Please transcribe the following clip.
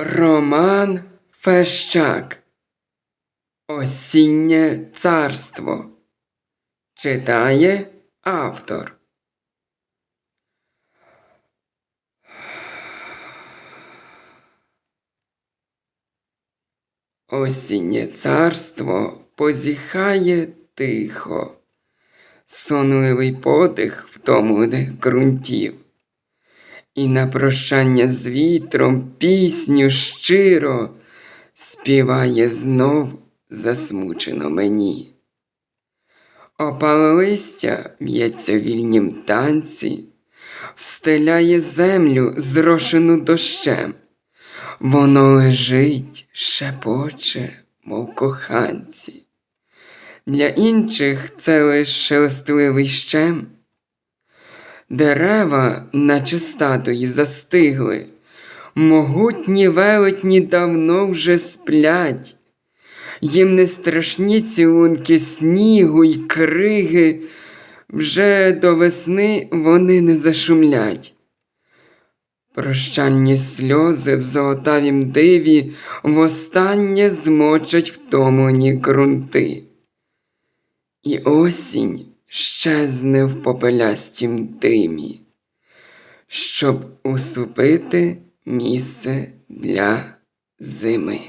Роман Фещак Осіннє царство читає автор. Осіннє царство позіхає тихо, сонливий подих втомлених ґрунтів. І на прощання з вітром пісню щиро співає знов засмучено мені. Опале листя в'ється вільнім танці, встеляє землю, зрошену дощем. Воно лежить, шепоче, мов коханці. Для інших це лиш шелестливий щем. Дерева, наче статуї, застигли, могутні велетні давно вже сплять, їм не страшні цілунки снігу й криги, вже до весни вони не зашумлять. Прощальні сльози в золотавім диві востаннє змочать втомлені ґрунти. І осінь щезне в попелястім димі, щоб уступити місце для зими.